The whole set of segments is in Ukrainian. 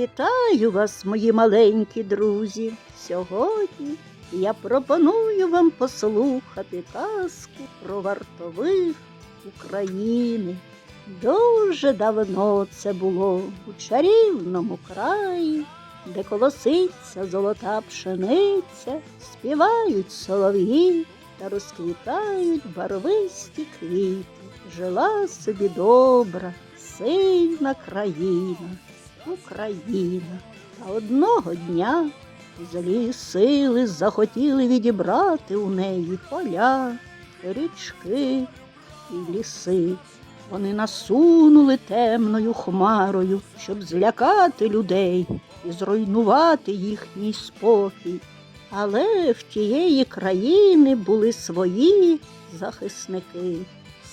Вітаю вас, мої маленькі друзі. Сьогодні я пропоную вам послухати казку про вартових України. Дуже давно це було у чарівному краї, де колоситься золота пшениця, співають солов'ї та розквітають барвисті квіти. Жила собі добра, сильна країна. Україна. Та одного дня злі сили захотіли відібрати у неї поля, річки і ліси. Вони насунули темною хмарою, щоб злякати людей і зруйнувати їхній спокій. Але в тієї країни були свої захисники,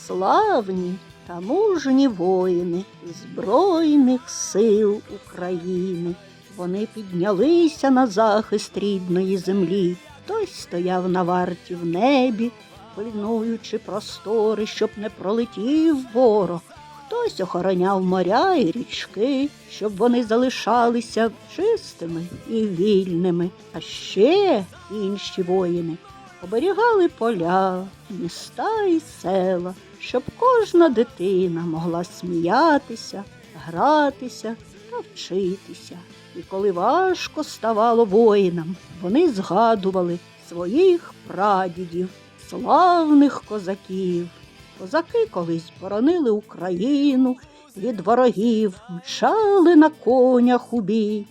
славні та мужні воїни Збройних сил України. Вони піднялися на захист рідної землі. Хтось стояв на варті в небі, пильнуючи простори, щоб не пролетів ворог. Хтось охороняв моря і річки, щоб вони залишалися чистими і вільними. А ще інші воїни оберігали поля, міста і села, щоб кожна дитина могла сміятися, гратися та вчитися. І коли важко ставало воїнам, вони згадували своїх прадідів, славних козаків. Козаки колись боронили Україну від ворогів, мчали на конях у бій,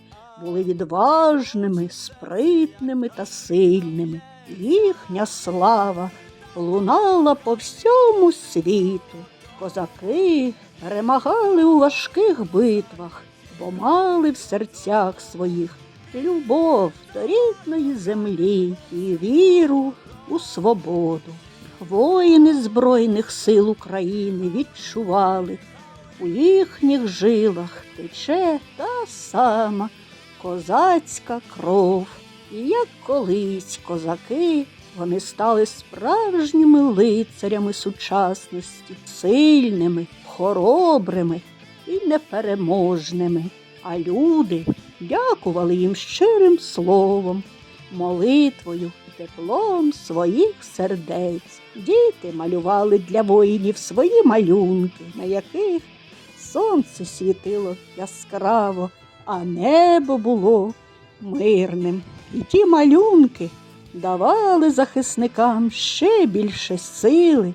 були відважними, спритними та сильними. Їхня слава лунала по всьому світу. Козаки перемагали у важких битвах, бо мали в серцях своїх любов до рідної землі і віру у свободу. Воїни Збройних сил України відчували, у їхніх жилах тече та сама козацька кров. І як колись козаки, вони стали справжніми лицарями сучасності, сильними, хоробрими і непереможними. А люди дякували їм щирим словом, молитвою і теплом своїх сердець. Діти малювали для воїнів свої малюнки, на яких сонце світило яскраво, а небо було мирним. І ті малюнки давали захисникам ще більше сили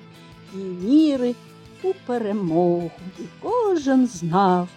і віри у перемогу. І кожен знав,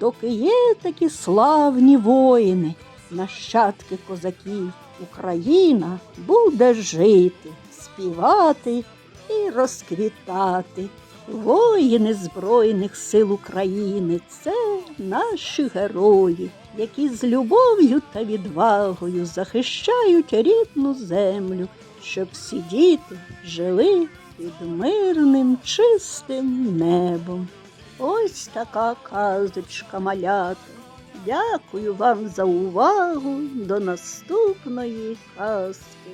доки є такі славні воїни, нащадки козаків, Україна буде жити, співати і розквітати. Воїни Збройних сил України це наші герої, які з любов'ю та відвагою захищають рідну землю, щоб всі діти жили під мирним чистим небом. Ось така казочка малята. Дякую вам за увагу. До наступної казки.